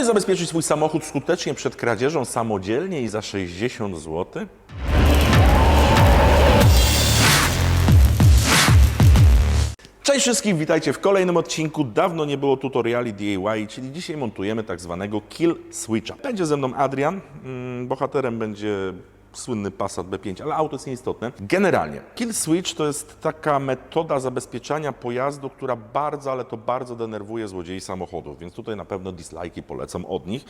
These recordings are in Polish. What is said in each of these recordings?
Chciałbyś zabezpieczyć swój samochód skutecznie przed kradzieżą samodzielnie i za 60 zł? Cześć wszystkim, witajcie w kolejnym odcinku. Dawno nie było tutoriali DIY, czyli dzisiaj montujemy tak zwanego kill switcha. Będzie ze mną Adrian, mm, bohaterem będzie słynny Passat B5, ale auto jest nieistotne. Generalnie, kill switch to jest taka metoda zabezpieczania pojazdu, która bardzo, ale to bardzo denerwuje złodziei samochodów, więc tutaj na pewno dislike'i polecam od nich.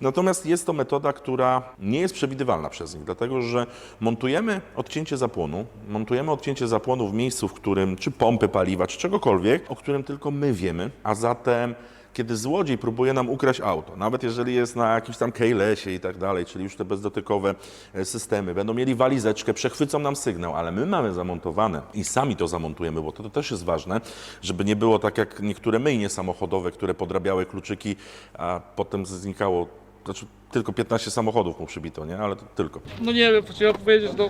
Natomiast jest to metoda, która nie jest przewidywalna przez nich, dlatego że montujemy odcięcie zapłonu, montujemy odcięcie zapłonu w miejscu, w którym czy pompy paliwa, czy czegokolwiek, o którym tylko my wiemy, a zatem kiedy złodziej próbuje nam ukraść auto, nawet jeżeli jest na jakimś tam kejlesie i tak dalej, czyli już te bezdotykowe e, systemy, będą mieli walizeczkę, przechwycą nam sygnał, ale my mamy zamontowane i sami to zamontujemy, bo to, to też jest ważne, żeby nie było tak jak niektóre myjnie samochodowe, które podrabiały kluczyki, a potem znikało, znaczy tylko 15 samochodów mu przybito, nie? Ale to tylko. No nie wiem, chciałem powiedzieć, no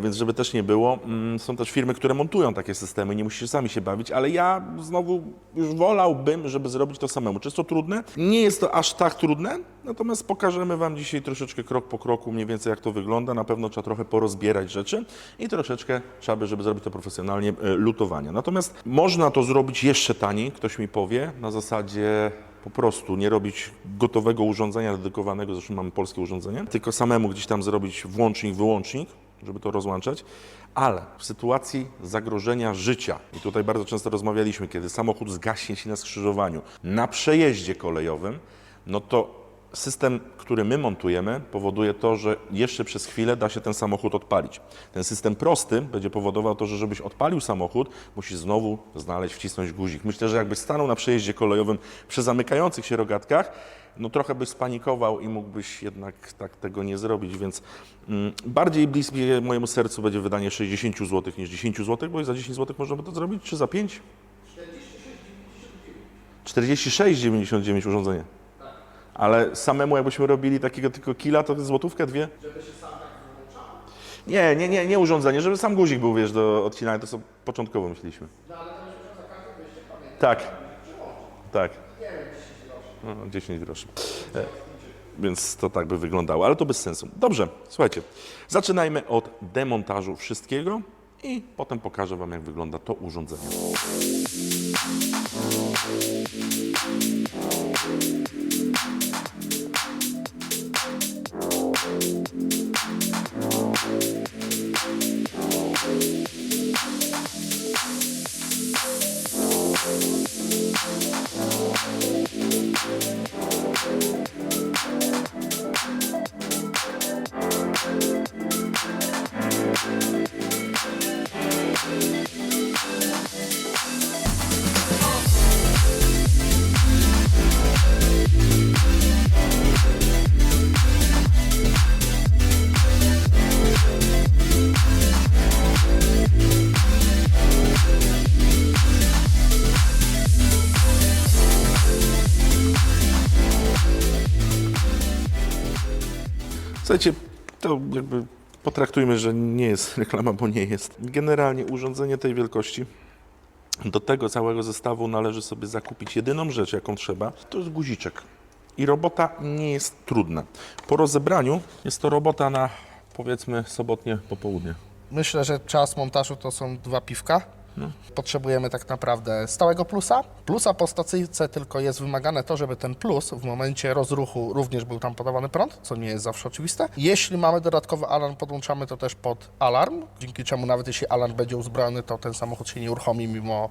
Więc żeby też nie było, mm, są też firmy, które montują takie systemy, nie musicie sami się bawić, ale ja znowu już wolałbym, żeby zrobić to samemu. Czy jest to trudne? Nie jest to aż tak trudne, natomiast pokażemy Wam dzisiaj troszeczkę krok po kroku mniej więcej jak to wygląda. Na pewno trzeba trochę porozbierać rzeczy i troszeczkę trzeba by, żeby zrobić to profesjonalnie, e, lutowania. Natomiast można to zrobić jeszcze taniej, ktoś mi powie, na zasadzie po prostu nie robić gotowego urządzenia dedykowanego, zresztą mamy polskie urządzenie, tylko samemu gdzieś tam zrobić włącznik, wyłącznik, żeby to rozłączać, ale w sytuacji zagrożenia życia, i tutaj bardzo często rozmawialiśmy, kiedy samochód zgaśnie się na skrzyżowaniu, na przejeździe kolejowym, no to system, który my montujemy, powoduje to, że jeszcze przez chwilę da się ten samochód odpalić. Ten system prosty będzie powodował to, że żebyś odpalił samochód, musisz znowu znaleźć, wcisnąć guzik. Myślę, że jakbyś stanął na przejeździe kolejowym przy zamykających się rogatkach, no trochę byś spanikował i mógłbyś jednak tak tego nie zrobić, więc mm, bardziej bliskie mojemu sercu będzie wydanie 60 zł niż 10 zł, bo i za 10 zł można by to zrobić, czy za 5? 46,99 urządzenie. Ale samemu jakbyśmy robili takiego tylko killa, to złotówkę, dwie? Nie, nie, nie, nie urządzenie, żeby sam guzik był, wiesz, do odcinania, to co początkowo myśleliśmy. Tak, tak. No, 10 groszy. E, Więc to tak by wyglądało, ale to bez sensu. Dobrze, słuchajcie, zaczynajmy od demontażu wszystkiego i potem pokażę Wam, jak wygląda to urządzenie. Słuchajcie, to jakby potraktujmy, że nie jest reklama, bo nie jest. Generalnie urządzenie tej wielkości do tego całego zestawu należy sobie zakupić jedyną rzecz, jaką trzeba, to jest guziczek. I robota nie jest trudna. Po rozebraniu jest to robota na powiedzmy sobotnie popołudnie. Myślę, że czas montażu to są dwa piwka. No. Potrzebujemy tak naprawdę stałego plusa. Plusa po stacyjce tylko jest wymagane to, żeby ten plus w momencie rozruchu również był tam podawany prąd, co nie jest zawsze oczywiste. Jeśli mamy dodatkowy alarm, podłączamy to też pod alarm, dzięki czemu nawet jeśli alarm będzie uzbrojony, to ten samochód się nie uruchomi mimo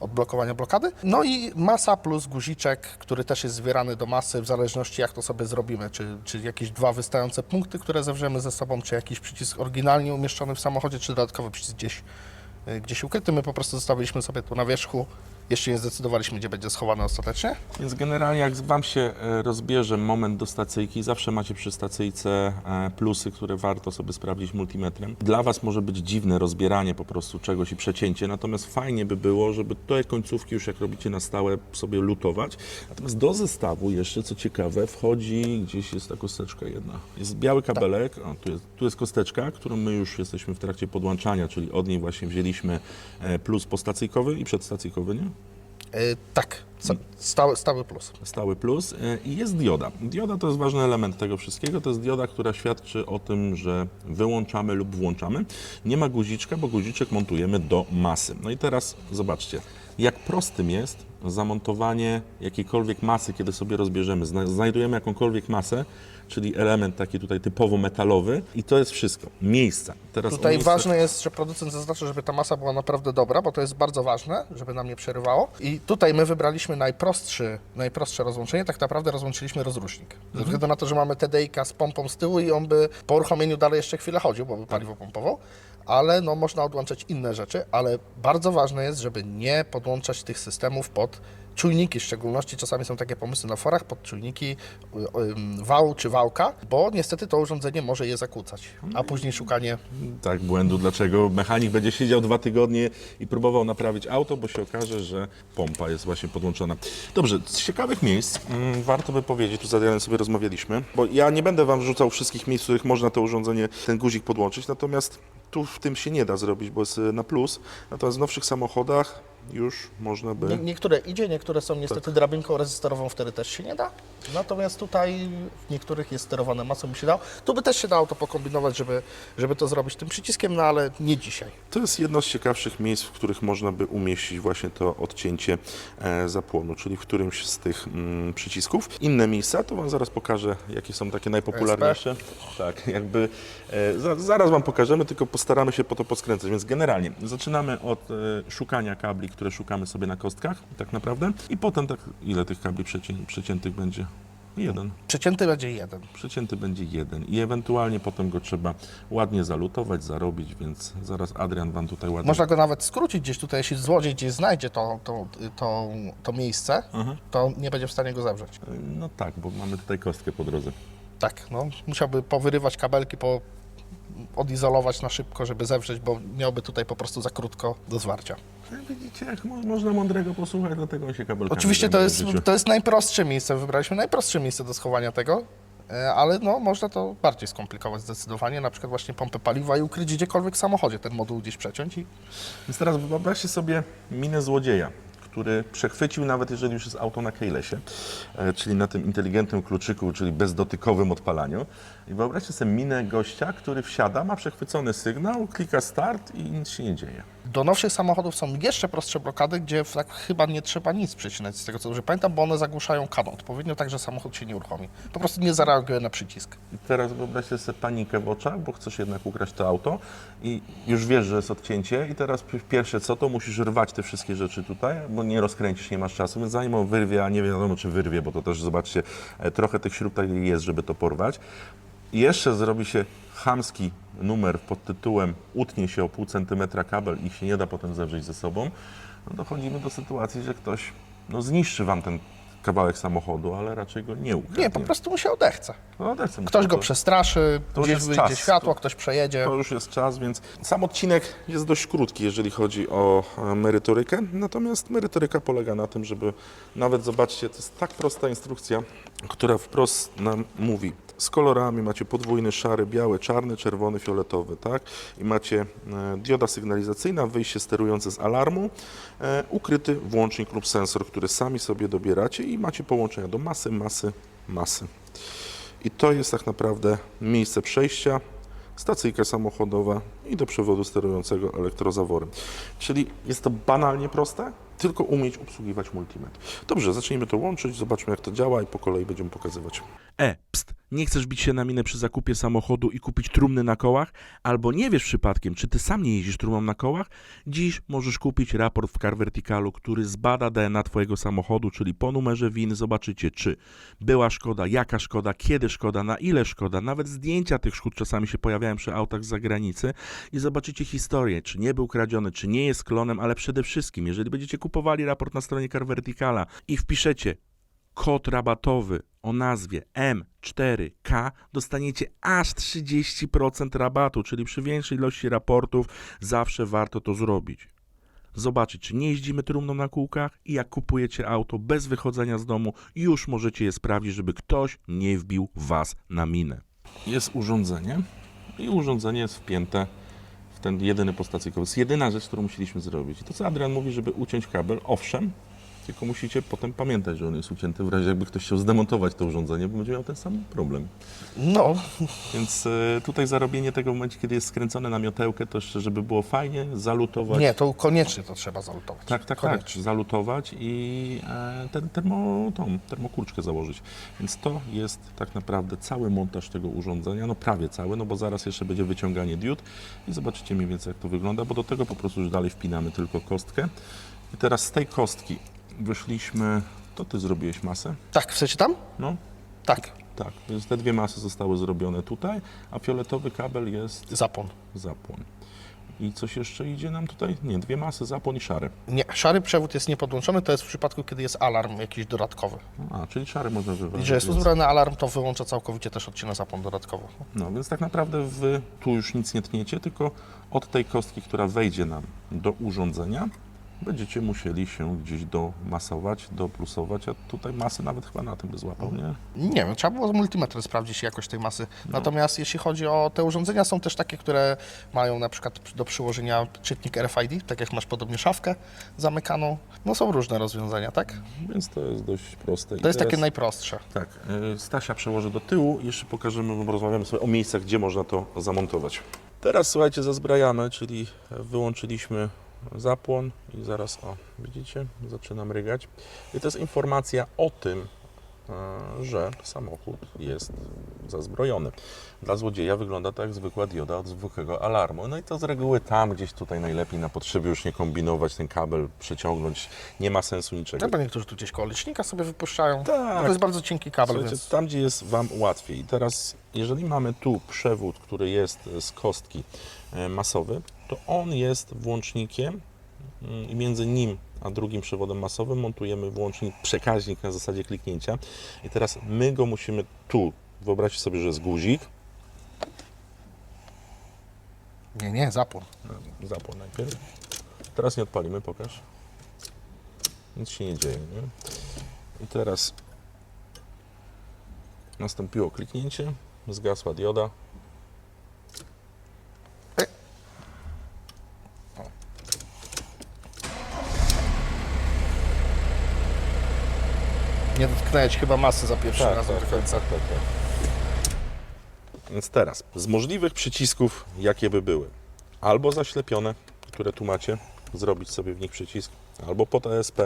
odblokowania blokady. No i masa plus guziczek, który też jest zwierany do masy w zależności jak to sobie zrobimy, czy, czy jakieś dwa wystające punkty, które zewrzemy ze sobą, czy jakiś przycisk oryginalnie umieszczony w samochodzie, czy dodatkowy przycisk gdzieś gdzieś ukryty. My po prostu zostawiliśmy sobie tu na wierzchu. Jeszcze nie zdecydowaliśmy, gdzie będzie schowany ostatecznie. Więc generalnie jak Wam się e, rozbierze moment do stacyjki, zawsze macie przy stacyjce e, plusy, które warto sobie sprawdzić multimetrem. Dla Was może być dziwne rozbieranie po prostu czegoś i przecięcie, natomiast fajnie by było, żeby te końcówki już jak robicie na stałe sobie lutować. Natomiast do zestawu jeszcze, co ciekawe, wchodzi, gdzieś jest ta kosteczka jedna. Jest biały kabelek, o, tu, jest, tu jest kosteczka, którą my już jesteśmy w trakcie podłączania, czyli od niej właśnie wzięliśmy e, plus postacyjkowy i przedstacyjkowy, nie? Y, tak, Stały, stały plus. Stały plus e, i jest dioda. Dioda to jest ważny element tego wszystkiego. To jest dioda, która świadczy o tym, że wyłączamy lub włączamy. Nie ma guziczka, bo guziczek montujemy do masy. No i teraz zobaczcie, jak prostym jest zamontowanie jakiejkolwiek masy, kiedy sobie rozbierzemy. Zna- Znajdujemy jakąkolwiek masę, czyli element taki tutaj typowo metalowy i to jest wszystko. Miejsca. Teraz Tutaj miejsce- ważne jest, że producent zaznaczy, żeby ta masa była naprawdę dobra, bo to jest bardzo ważne, żeby nam nie przerywało. I tutaj my wybraliśmy najprostszy, najprostsze rozłączenie. Tak naprawdę rozłączyliśmy rozrusznik. Ze względu na to, że mamy TDI-ka z pompą z tyłu i on by po uruchomieniu dalej jeszcze chwilę chodził, bo by paliwo pompował. Ale no, można odłączać inne rzeczy, ale bardzo ważne jest, żeby nie podłączać tych systemów pod czujniki, w szczególności czasami są takie pomysły na forach pod czujniki y, ym, wału czy wałka, bo niestety to urządzenie może je zakłócać, a później szukanie Tak, błędu. Dlaczego mechanik będzie siedział dwa tygodnie i próbował naprawić auto, bo się okaże, że pompa jest właśnie podłączona. Dobrze, z ciekawych miejsc mm, warto by powiedzieć, tu z Adrianem sobie rozmawialiśmy, bo ja nie będę Wam wrzucał wszystkich miejsc, w których można to urządzenie, ten guzik podłączyć, natomiast tu w tym się nie da zrobić, bo jest y, na plus. Natomiast w nowszych samochodach już można by... Nie, niektóre idzie, niektóre są niestety drabinką rezystorową, wtedy też się nie da. Natomiast tutaj w niektórych jest sterowane masą, by się dało. Tu by też się dało to pokombinować, żeby, żeby to zrobić tym przyciskiem, no ale nie dzisiaj. To jest jedno z ciekawszych miejsc, w których można by umieścić właśnie to odcięcie e, zapłonu, czyli w którymś z tych mm, przycisków. Inne miejsca, to Wam zaraz pokażę, jakie są takie najpopularniejsze. Tak, jakby e, za, zaraz Wam pokażemy, tylko postaramy się po to poskręcać. Więc generalnie zaczynamy od e, szukania kabli, które szukamy sobie na kostkach, tak naprawdę. I potem tak, ile tych kabli przecię, przeciętych będzie? Jeden. Przecięty będzie jeden. Przecięty będzie jeden i ewentualnie potem go trzeba ładnie zalutować, zarobić, więc zaraz Adrian Wam tutaj ładnie Można go nawet skrócić gdzieś tutaj, jeśli złodziej gdzieś znajdzie to, to, to, to miejsce, to nie będzie w stanie go zawrzeć. No tak, bo mamy tutaj kostkę po drodze. Tak, no, musiałby powyrywać kabelki, po, odizolować na szybko, żeby zewrzeć, bo miałby tutaj po prostu za krótko do zwarcia. Widzicie, jak mo- można mądrego posłuchać, dlatego on się kabelkami Oczywiście to zajmuje jest, życiu. to jest najprostsze miejsce, wybraliśmy najprostsze miejsce do schowania tego, e, ale no, można to bardziej skomplikować zdecydowanie, na przykład właśnie pompę paliwa i ukryć gdziekolwiek w samochodzie, ten moduł gdzieś przeciąć i Więc teraz wyobraźcie sobie minę złodzieja, który przechwycił nawet jeżeli już jest auto na kejlesie, e, czyli na tym inteligentnym kluczyku, czyli bezdotykowym odpalaniu. I wyobraźcie sobie minę gościa, który wsiada, ma przechwycony sygnał, klika start i nic się nie dzieje. Do nowszych samochodów są jeszcze prostsze blokady, gdzie tak chyba nie trzeba nic przecinać z tego co dobrze pamiętam, bo one zagłuszają kanał odpowiednio, tak że samochód się nie uruchomi. Po prostu nie zareaguje na przycisk. I teraz wyobraźcie sobie panikę w oczach, bo chcesz jednak ukraść to auto i już wiesz, że jest odcięcie i teraz pi- pierwsze co, to musisz rwać te wszystkie rzeczy tutaj, bo nie rozkręcisz, nie masz czasu, więc zanim on wyrwie, a nie wiadomo czy wyrwie, bo to też zobaczcie, e, trochę tych śrub tutaj jest, żeby to porwać. Jeszcze zrobi się chamski numer pod tytułem utnie się o pół centymetra kabel i się nie da potem zewrzeć ze sobą, no dochodzimy do sytuacji, że ktoś no, zniszczy wam ten kawałek samochodu, ale raczej go nie ukradnie. Nie, po prostu mu się odechce. No, odechce mu Ktoś go to. przestraszy, to gdzieś wyjdzie czas. światło, ktoś przejedzie. To już jest czas, więc sam odcinek jest dość krótki, jeżeli chodzi o e, merytorykę. Natomiast merytoryka polega na tym, żeby nawet zobaczcie, to jest tak prosta instrukcja, która wprost nam mówi. Z kolorami macie podwójny, szary, biały, czarny, czerwony, fioletowy, tak? I macie e, dioda sygnalizacyjna, wyjście sterujące z alarmu, e, ukryty włącznik lub sensor, który sami sobie dobieracie i macie połączenia do masy, masy, masy. I to jest tak naprawdę miejsce przejścia, stacyjka samochodowa i do przewodu sterującego elektrozaworem. Czyli jest to banalnie proste, tylko umieć obsługiwać multimetr. Dobrze, zacznijmy to łączyć, zobaczmy jak to działa i po kolei będziemy pokazywać. E, pst, nie chcesz bić się na minę przy zakupie samochodu i kupić trumny na kołach? Albo nie wiesz przypadkiem, czy ty sam nie jeździsz trumną na kołach? Dziś możesz kupić raport w Car Verticalu, który zbada DNA twojego samochodu, czyli po numerze WIN zobaczycie, czy była szkoda, jaka szkoda, kiedy szkoda, na ile szkoda, nawet zdjęcia tych szkód czasami się pojawiają przy autach z zagranicy i zobaczycie historię, czy nie był kradziony, czy nie jest klonem, ale przede wszystkim, jeżeli będziecie kupowali raport na stronie Car Verticala i wpiszecie kod rabatowy o nazwie M4K dostaniecie aż 30% rabatu, czyli przy większej ilości raportów zawsze warto to zrobić. Zobaczyć, czy nie jeździmy trumną na kółkach i jak kupujecie auto bez wychodzenia z domu, już możecie je sprawdzić, żeby ktoś nie wbił was na minę. Jest urządzenie i urządzenie jest wpięte ten jedyny postacyjkowy. To jest jedyna rzecz, którą musieliśmy zrobić. I to co Adrian mówi, żeby uciąć kabel, owszem, Tylko musicie potem pamiętać, że on jest ucięty w razie jakby ktoś chciał zdemontować to urządzenie, bo będzie miał ten sam problem. No, Więc e, tutaj zarobienie tego w momencie, kiedy jest skręcone na miotełkę, to jeszcze, żeby było fajnie, zalutować. nie, to koniecznie to trzeba zalutować. Tak, tak, Koniecznie. tak. Zalutować i e, ten termo, tą termokurczkę założyć. Więc to jest tak naprawdę cały montaż tego urządzenia, no prawie cały, no bo zaraz jeszcze będzie wyciąganie diod i zobaczycie mniej więcej jak to wygląda, bo do tego po prostu już dalej wpinamy tylko kostkę. I teraz z tej kostki wyszliśmy, to ty zrobiłeś masę? Tak, chcecie tam? No, Tak, tak, więc te dwie masy zostały zrobione tutaj, a fioletowy kabel jest zapłon. zapłon. I coś jeszcze idzie nam tutaj? Nie, dwie masy, zapłon i szary. Nie, szary przewód jest niepodłączony, to jest w przypadku, kiedy jest alarm jakiś dodatkowy. A, czyli szary można I że jest więc- uzbrojony alarm, to wyłącza całkowicie też odcina zapłon dodatkowo. No, więc tak naprawdę wy tu już nic nie tniecie, tylko od tej kostki, która wejdzie nam do urządzenia, będziecie musieli się gdzieś domasować, doplusować, a tutaj masy nawet chyba na tym by złapał, nie? Nie wiem, trzeba było z multimetrem sprawdzić jakość tej masy. No. Natomiast jeśli chodzi o te urządzenia, są też takie, które mają na przykład do przyłożenia czytnik RFID, tak jak masz podobnie szafkę zamykaną. No są różne rozwiązania, tak? Więc to jest dość proste. I To jest takie teraz- najprostsze. Tak, y, Stasia przełoży do tyłu, jeszcze pokażemy, porozmawiamy sobie o miejscach, gdzie można to zamontować. Teraz słuchajcie, zazbrajamy, czyli wyłączyliśmy zapłon i zaraz, o, widzicie, zaczyna mrygać. I to jest informacja o tym, e, że samochód jest zazbrojony. Dla złodzieja wygląda to jak zwykła dioda od zwykłego alarmu. No i to z reguły tam gdzieś tutaj najlepiej na potrzeby już nie kombinować, ten kabel przeciągnąć, nie ma sensu niczego. No bo niektórzy tu gdzieś koło licznika sobie wypuszczają. Tak. To jest bardzo cienki kabel, Słuchajcie, więc tam, gdzie jest Wam łatwiej. I teraz, jeżeli mamy tu przewód, który jest z kostki e, masowy, to on jest włącznikiem mm, i między nim a drugim przewodem masowym montujemy włącznik, przekaźnik na zasadzie kliknięcia. I teraz my go musimy tu, wyobraźcie sobie, że jest guzik, nie, nie, zapłon. zapłon najpierw. Teraz nie odpalimy, pokaż. Nic się nie dzieje, nie? I teraz nastąpiło kliknięcie, zgasła dioda. Nie dotknąłeś chyba masy za pierwszy raz do końca. tak, tak. Więc teraz, z możliwych przycisków, jakie by były, albo zaślepione, które tu macie, zrobić sobie w nich przycisk, albo pod ESP,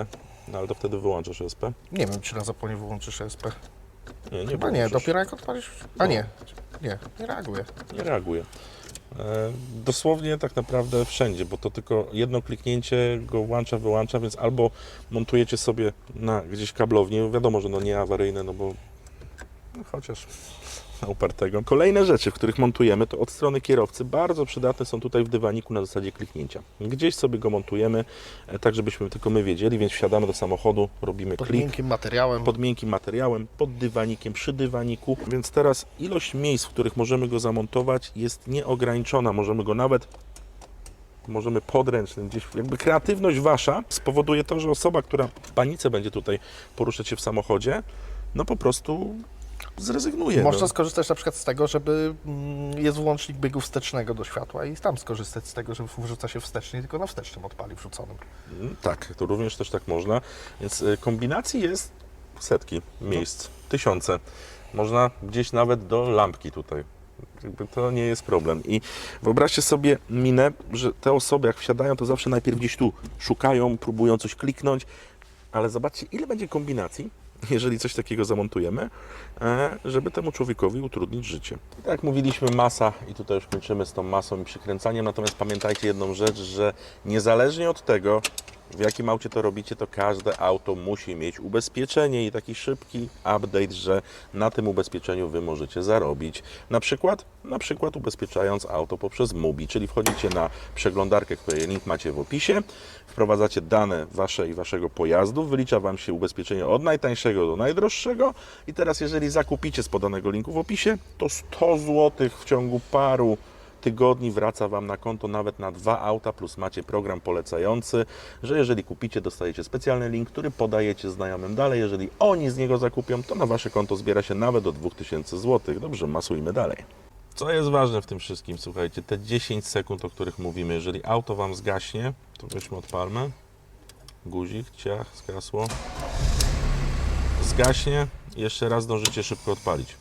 no ale to wtedy wyłączasz ESP. Nie wiem, czy na zapłonie wyłączysz SP. Nie, nie Chyba nie, dopiero jak odpalisz. A No. nie, nie, nie reaguje. nie reaguje. E, dosłownie tak naprawdę wszędzie, bo to tylko jedno kliknięcie go włącza, wyłącza, więc albo montujecie sobie na gdzieś kablownię, wiadomo, że no nie awaryjne, no bo no chociaż na upartego. Kolejne rzeczy, w których montujemy, to od strony kierowcy bardzo przydatne są tutaj w dywaniku na zasadzie kliknięcia. Gdzieś sobie go montujemy, e, tak żebyśmy tylko my wiedzieli, więc wsiadamy do samochodu, robimy Pod klik miękkim materiałem. pod miękkim materiałem, pod dywanikiem, przy dywaniku. Więc teraz ilość miejsc, w których możemy go zamontować jest nieograniczona. Możemy go nawet możemy podręcznym, gdzieś jakby kreatywność wasza spowoduje to, że osoba, która w panice będzie tutaj poruszać się w samochodzie, no po prostu zrezygnuje. Można no. skorzystać na przykład z tego, żeby mm, jest włącznik biegu wstecznego do światła i tam skorzystać z tego, że wrzuca się wstecznie, tylko na wstecznym odpali wrzuconym. Mm, Tak, to również też tak można. Więc y, kombinacji jest setki miejsc, tysiące. Można gdzieś nawet do lampki tutaj. To nie jest problem. I wyobraźcie sobie minę, że te osoby jak wsiadają, to zawsze najpierw gdzieś tu szukają, próbują coś kliknąć, ale zobaczcie, ile będzie kombinacji, jeżeli coś takiego zamontujemy, e, żeby temu człowiekowi utrudnić życie. Tak jak mówiliśmy, masa i tutaj już kończymy z tą masą i przykręcaniem, natomiast pamiętajcie jedną rzecz, że niezależnie od tego, w jakim aucie to robicie, to każde auto musi mieć ubezpieczenie i taki szybki update, że na tym ubezpieczeniu Wy możecie zarobić. Na przykład, na przykład ubezpieczając auto poprzez MUBI, czyli wchodzicie na przeglądarkę, której link macie w opisie, wprowadzacie dane Wasze i Waszego pojazdu, wylicza Wam się ubezpieczenie od najtańszego do najdroższego i teraz jeżeli zakupicie z podanego linku w opisie, to 100 zł w ciągu paru tygodni wraca Wam na konto nawet na dwa auta, plus macie program polecający, że jeżeli kupicie, dostajecie specjalny link, który podajecie znajomym dalej. Jeżeli oni z niego zakupią, to na Wasze konto zbiera się nawet do 2000 zł. Dobrze, masujmy dalej. Co jest ważne w tym wszystkim, słuchajcie, te 10 sekund, o których mówimy, jeżeli auto Wam zgaśnie, to weźmy odpalmy. guzik, ciach, zgasło. Zgaśnie, jeszcze raz zdążycie szybko odpalić.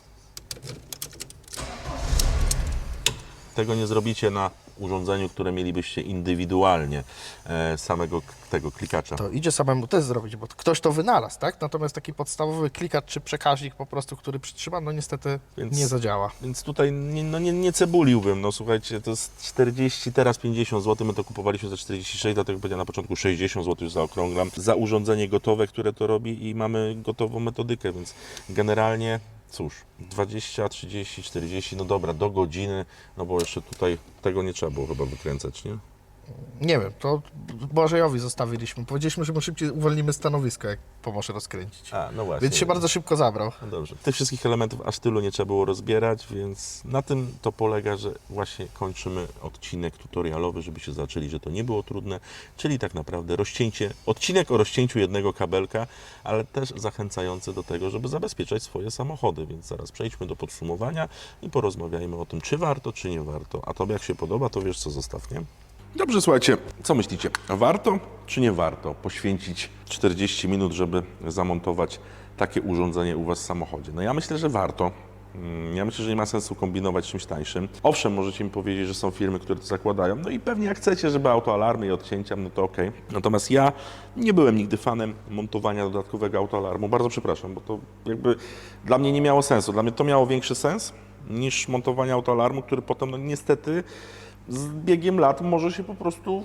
Tego nie zrobicie na urządzeniu, które mielibyście indywidualnie e, samego tego klikacza. To idzie samemu też zrobić, bo ktoś to wynalazł, tak? Natomiast taki podstawowy klikacz czy przekaźnik po prostu, który przytrzyma, no niestety Więc- nie zadziała. Więc tutaj nie, no nie, nie cebuliłbym. No słuchajcie, to jest 40, teraz 50 zł. My to kupowaliśmy za 46, dlatego powiedziałem na początku 60 zł już zaokrąglam. Za urządzenie gotowe, które to robi i mamy gotową metodykę, więc generalnie cóż, 20, 30, 40, no dobra, do godziny, no bo jeszcze tutaj tego nie trzeba było chyba wykręcać, nie? Nie wiem, to Błażejowi zostawiliśmy. Powiedzieliśmy, że mu szybciej uwolnimy stanowisko, jak pomoże rozkręcić. A, no właśnie. Więc się bardzo szybko zabrał. No dobrze. Tych wszystkich elementów aż tylu nie trzeba było rozbierać, więc na tym to polega, że właśnie kończymy odcinek tutorialowy, żebyście zobaczyli, że to nie było trudne, czyli tak naprawdę rozcięcie, odcinek o rozcięciu jednego kabelka, ale też zachęcający do tego, żeby zabezpieczać swoje samochody, więc zaraz przejdźmy do podsumowania i porozmawiajmy o tym, czy warto, czy nie warto. A Tobie jak się podoba, to wiesz co zostaw, nie? Dobrze, słuchajcie, co myślicie? Warto czy nie warto poświęcić 40 minut, żeby zamontować takie urządzenie u Was w samochodzie? No ja myślę, że warto. Mm, Ja myślę, że nie ma sensu kombinować czymś tańszym. Owszem, możecie mi powiedzieć, że są firmy, które to zakładają. No i pewnie jak chcecie, żeby autoalarmy i odcięcia, no to okej. Natomiast ja nie byłem nigdy fanem montowania dodatkowego autoalarmu. Bardzo przepraszam, bo to jakby dla mnie nie miało sensu. Dla mnie to miało większy sens niż montowanie autoalarmu, który potem no niestety z biegiem lat może się po prostu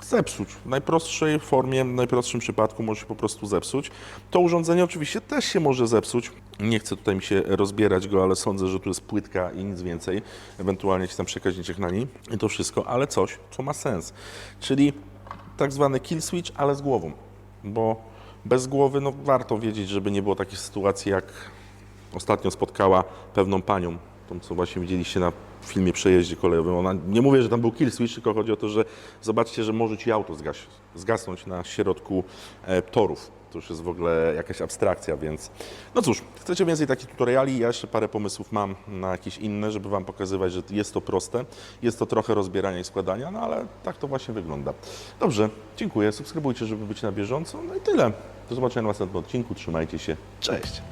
zepsuć. W najprostszej formie, w najprostszym przypadku może się po prostu zepsuć. To urządzenie oczywiście też się może zepsuć. Nie chcę tutaj mi się rozbierać go, ale sądzę, że tu jest płytka i nic więcej. Ewentualnie jakiś tam przekaźniczek na niej i to wszystko, ale coś, co ma sens. Czyli tak zwany kill switch, ale z głową. Bo bez głowy, no warto wiedzieć, żeby nie było takiej sytuacji, jak ostatnio spotkała pewną panią, tą co właśnie widzieliście na filmie przejeździe kolejowym. Ona, nie mówię, że tam był kill switch, tylko chodzi o to, że zobaczcie, że może ci auto zgas, zgasnąć na środku e, torów. To już jest w ogóle jakaś abstrakcja, więc no cóż, chcecie więcej takich tutoriali, ja jeszcze parę pomysłów mam na jakieś inne, żeby Wam pokazywać, że jest to proste, jest to trochę rozbierania i składania, no ale tak to właśnie wygląda. Dobrze, dziękuję, subskrybujcie, żeby być na bieżąco, no i tyle. Do zobaczenia w następnym odcinku, trzymajcie się, cześć!